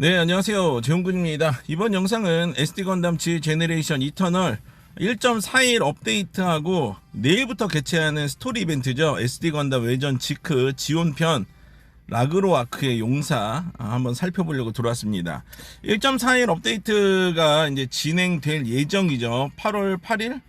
네, 안녕하세요. 재훈군입니다. 이번 영상은 SD 건담 G 제네레이션 이터널 1.41 업데이트하고 내일부터 개최하는 스토리 이벤트죠. SD 건담 외전 지크 지원편 라그로아크의 용사 아, 한번 살펴보려고 들어왔습니다. 1.41 업데이트가 이제 진행될 예정이죠. 8월 8일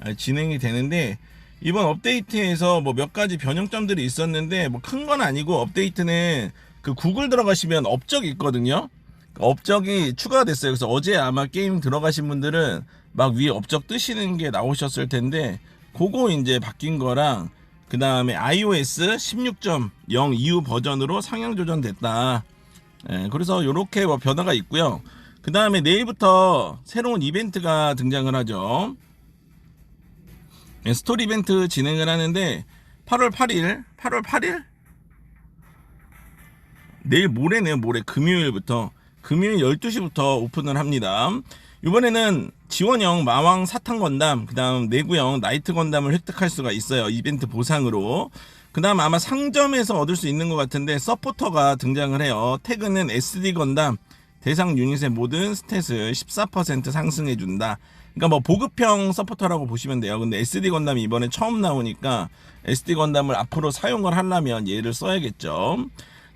아, 진행이 되는데 이번 업데이트에서 뭐 몇 가지 변형점들이 있었는데 뭐 큰 건 아니고 업데이트는 그 구글 들어가시면 업적이 있거든요. 업적이 추가됐어요. 그래서 어제 아마 게임 들어가신 분들은 막 위에 업적 뜨시는 게 나오셨을 텐데 그거 이제 바뀐 거랑 그 다음에 iOS 16.0 이후 버전으로 상향 조정됐다. 예, 그래서 이렇게 뭐 변화가 있고요. 그 다음에 내일부터 새로운 이벤트가 등장을 하죠. 예, 스토리 이벤트 진행을 하는데 8월 8일, 8월 8일? 내일 모레네요, 모레 금요일부터 금요일 12시부터 오픈을 합니다. 이번에는 지원형 마왕 사탕 건담, 그 다음 내구형 나이트 건담을 획득할 수가 있어요. 이벤트 보상으로. 그 다음 아마 상점에서 얻을 수 있는 것 같은데 서포터가 등장을 해요. 태그는 SD 건담, 대상 유닛의 모든 스탯을 14% 상승해준다. 그러니까 뭐 보급형 서포터라고 보시면 돼요. 근데 SD 건담이 이번에 처음 나오니까 SD 건담을 앞으로 사용을 하려면 얘를 써야겠죠.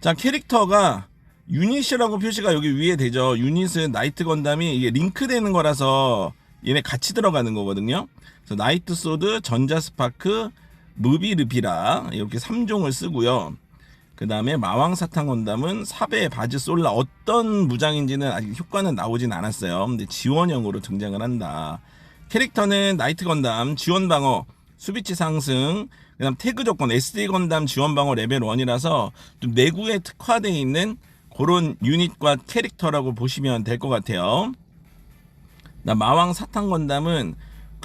자, 캐릭터가 유닛이라고 표시가 여기 위에 되죠. 유닛은 나이트 건담이 이게 링크되는 거라서 얘네 같이 들어가는 거거든요. 그래서 나이트 소드, 전자 스파크, 무비 르피라 이렇게 3종을 쓰고요. 그 다음에 마왕 사탕 건담은 사배 바지 솔라 어떤 무장인지는 아직 효과는 나오진 않았어요. 근데 지원형으로 등장을 한다. 캐릭터는 나이트 건담 지원 방어 수비치 상승 그다음 태그 조건 SD 건담 지원 방어 레벨 1이라서 좀 내구에 특화되어 있는 그런 유닛과 캐릭터라고 보시면 될 것 같아요. 나 마왕 사탕 건담은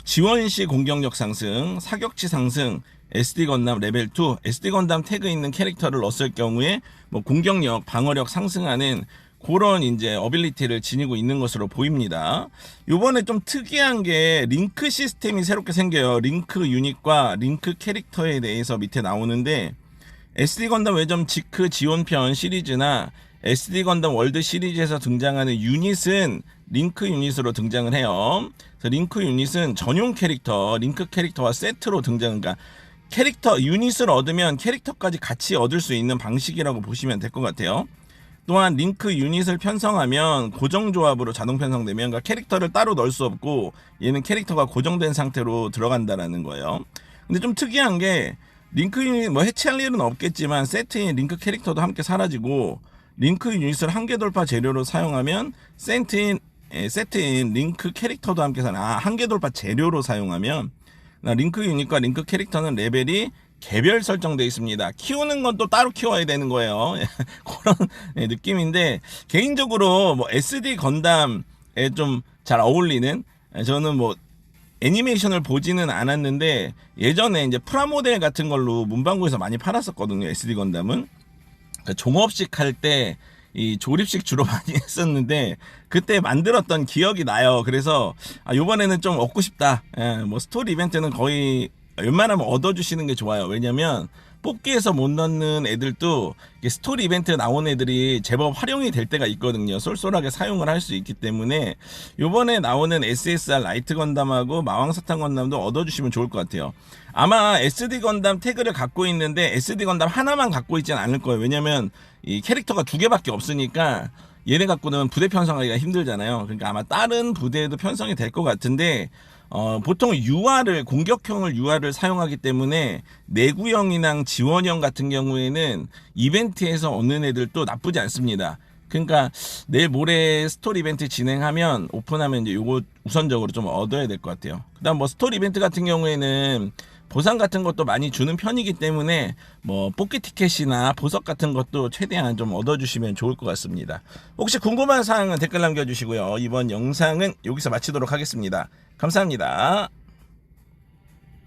지원 시 공격력 상승, 사격치 상승, SD 건담 레벨 2, SD 건담 태그 있는 캐릭터를 넣었을 경우에 뭐 공격력, 방어력 상승하는 그런 이제 어빌리티를 지니고 있는 것으로 보입니다. 요번에 좀 특이한 게 링크 시스템이 새롭게 생겨요. 링크 유닛과 링크 캐릭터에 대해서 밑에 나오는데 SD 건담 외점 지크 지원편 시리즈나 SD 건담 월드 시리즈에서 등장하는 유닛은 링크 유닛으로 등장을 해요. 그래서 링크 유닛은 전용 캐릭터, 링크 캐릭터와 세트로 등장, 그러니까 캐릭터 유닛을 얻으면 캐릭터까지 같이 얻을 수 있는 방식이라고 보시면 될 것 같아요. 또한 링크 유닛을 편성하면 고정 조합으로 자동 편성되면 그러니까 캐릭터를 따로 넣을 수 없고 얘는 캐릭터가 고정된 상태로 들어간다라는 거예요. 근데 좀 특이한 게 링크 유닛 뭐 해체할 일은 없겠지만 세트인 링크 캐릭터도 함께 사라지고 링크 유닛을 한계 돌파 재료로 사용하면 세트인 에, 세트인 링크 캐릭터도 함께 사용. 아 한계 돌파 재료로 사용하면 나 링크 유닛과 링크 캐릭터는 레벨이 개별 설정되어 있습니다. 키우는 건 또 따로 키워야 되는 거예요. 그런 예, 느낌인데 개인적으로 뭐 SD 건담에 좀 잘 어울리는 예, 저는 뭐 애니메이션을 보지는 않았는데 예전에 이제 프라모델 같은 걸로 문방구에서 많이 팔았었거든요. SD 건담은 그 종업식 할 때 이 조립식 주로 많이 했었는데 그때 만들었던 기억이 나요. 그래서 아 요번에는 좀 얻고 싶다. 예, 뭐 스토리 이벤트는 거의 웬만하면 얻어주시는 게 좋아요. 왜냐면 뽑기에서 못 넣는 애들도 스토리 이벤트 나온 애들이 제법 활용이 될 때가 있거든요. 쏠쏠하게 사용을 할 수 있기 때문에 요번에 나오는 SSR 라이트 건담하고 마왕사탕 건담도 얻어주시면 좋을 것 같아요. 아마 SD 건담 태그를 갖고 있는데 SD 건담 하나만 갖고 있지는 않을 거예요. 왜냐면 이 캐릭터가 두 개밖에 없으니까 얘네 갖고는 부대 편성하기가 힘들잖아요. 그러니까 아마 다른 부대에도 편성이 될 것 같은데 어, 보통 UR을 공격형을 UR을 사용하기 때문에 내구형이랑 지원형 같은 경우에는 이벤트에서 얻는 애들도 나쁘지 않습니다. 그러니까 내일 모레 스토리 이벤트 진행하면 오픈하면 이제 요거 우선적으로 좀 얻어야 될 것 같아요. 그다음 뭐 스토리 이벤트 같은 경우에는 보상 같은 것도 많이 주는 편이기 때문에 뭐 뽑기 티켓이나 보석 같은 것도 최대한 좀 얻어주시면 좋을 것 같습니다. 혹시 궁금한 사항은 댓글 남겨주시고요. 이번 영상은 여기서 마치도록 하겠습니다. 감사합니다.